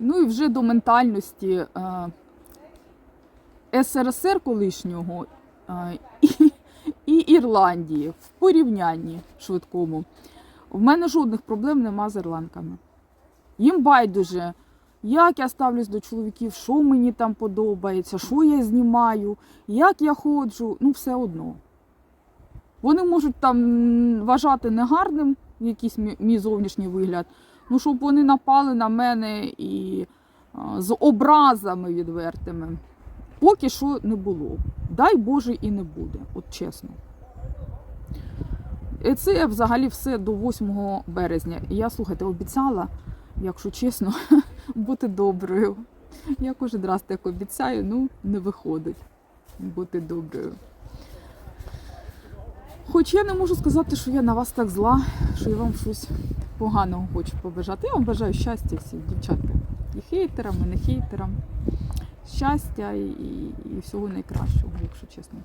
Ну і вже до ментальності е, СРСР колишнього е, і, і Ірландії в порівнянні швидкому. В мене жодних проблем нема з ірландками. Їм байдуже, як я ставлюсь до чоловіків, що мені там подобається, що я знімаю, як я ходжу, ну все одно. Вони можуть там вважати негарним якийсь мій, зовнішній вигляд, ну щоб вони напали на мене і з образами відвертими. Поки що не було. Дай Боже і не буде, от чесно. І це взагалі все до 8 березня. І я, слухайте, обіцяла, якщо чесно, бути доброю. Я кожен раз так обіцяю, ну не виходить бути доброю. Хоч я не можу сказати, що я на вас так зла, що я вам щось поганого хочу побажати. Я вам бажаю щастя всім, дівчатка. І хейтерам, і не хейтерам. Щастя і, і, і всього найкращого, якщо чесно.